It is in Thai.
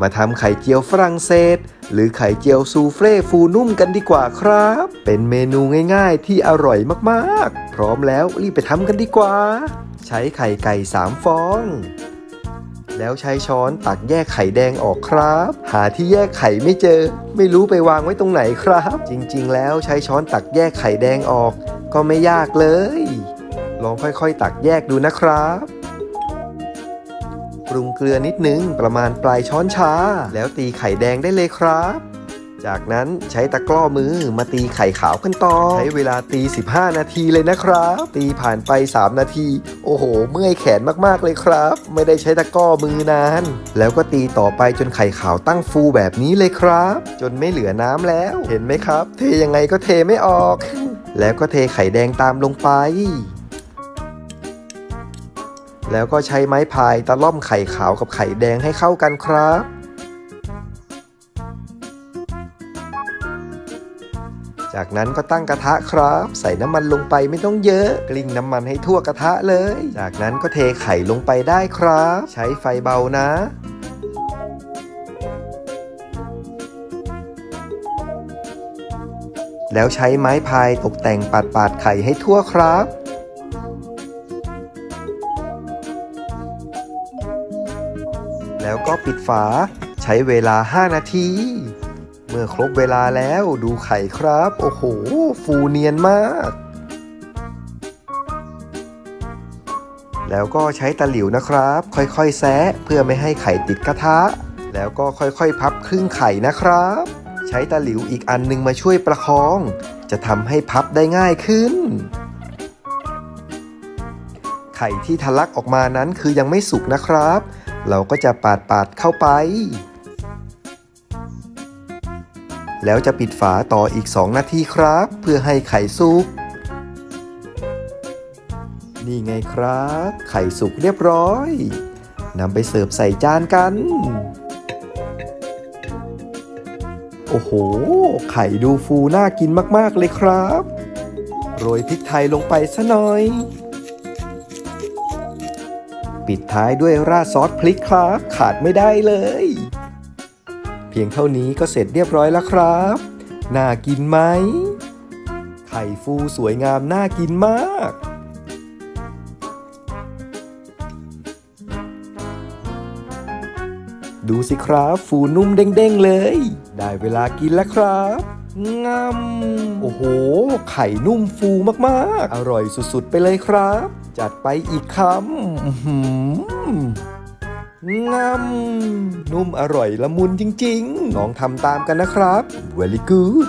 มาทำไข่เจียวฝรั่งเศส หรือไข่เจียวซูเฟ่ฟูนุ่มกันดีกว่าครับ เป็นเมนูง่ายๆที่อร่อยมากๆ พร้อมแล้วรีบไปทำกันดีกว่า ใช้ไข่ไก่ 3 ฟอง แล้วใช้ช้อนตักแยกไข่แดงออกครับ หาที่แยกไข่ไม่เจอ ไม่รู้ไปวางไว้ตรงไหนครับ จริงๆ แล้วใช้ช้อนตักแยกไข่แดงออก ก็ไม่ยากเลย ลองค่อยๆ ตักแยกดูนะครับ ปรุงเกลือนิดนึงประมาณปลายช้อนชา แล้วตีไข่แดงได้เลยครับ จากนั้นใช้ตะกร้อมือมาตีไข่ขาวกันต่อ ใช้เวลาตี 15 นาทีเลยนะครับ ตีผ่านไป 3 นาที โอ้โห เมื่อยแขนมากๆเลยครับ ไม่ได้ใช้ตะกร้อมือนาน แล้วก็ตีต่อไปจนไข่ขาวตั้งฟูแบบนี้เลยครับ จนไม่เหลือน้ำแล้ว เห็นไหมครับ เทยังไงก็เทไม่ออก แล้วก็เทไข่แดงตามลงไป แล้วก็ใช้ไม้พายตะล่อมไข่ขาวกับไข่แดงให้เข้ากันครับ จากนั้นก็ตั้งกระทะครับ ใส่น้ำมันลงไปไม่ต้องเยอะ กลิ้งน้ำมันให้ทั่วกระทะเลย จากนั้นก็เทไข่ลงไปได้ครับ ใช้ไฟเบานะแล้วใช้ไม้พายตกแต่งปาดปาดๆไข่ให้ทั่วครับ แล้วก็ปิดฝา ใช้เวลา 5 นาที เมื่อครบเวลาแล้วดูไข่ครับ โอ้โห ฟูเนียนมาก แล้วก็ใช้ตะหลิวนะครับ ค่อยๆ แซะเพื่อไม่ให้ไข่ติดกระทะ แล้วก็ค่อยๆ พับครึ่งไข่นะครับ ใช้ตะหลิวอีกอันหนึงมาช่วยประคอง จะทำให้พับได้ง่ายขึ้นไข่ที่ทะลักออกมานั้นคือยังไม่สุกนะครับ เราก็จะปาดปาดเข้าไป แล้วจะปิดฝาต่ออีก 2 นาทีครับ เพื่อให้ไข่สุก นี่ไงครับ ไข่สุกเรียบร้อยนำไปเสิร์ฟใส่จานกัน โอ้โห ไข่ดูฟูน่ากินมาก ๆ เลยครับ โรยพริกไทยลงไปซะหน่อย ปิดท้ายด้วยราดซอสพริกครับ ขาดไม่ได้เลย เพียงเท่านี้ก็เสร็จเรียบร้อยแล้วครับ น่ากินไหม ไข่ฟูสวยงามน่ากินมาก ดูสิครับฟูนุ่มเด้งๆเลย ได้เวลากินแล้วครับงำโอ้โห ไข่นุ่มฟูมากๆ อร่อยสุดๆ ไปเลยครับ จัดไปอีกคำหืองำนุ่มอร่อยละมุนจริงๆ น้องทำตามกันนะครับ very good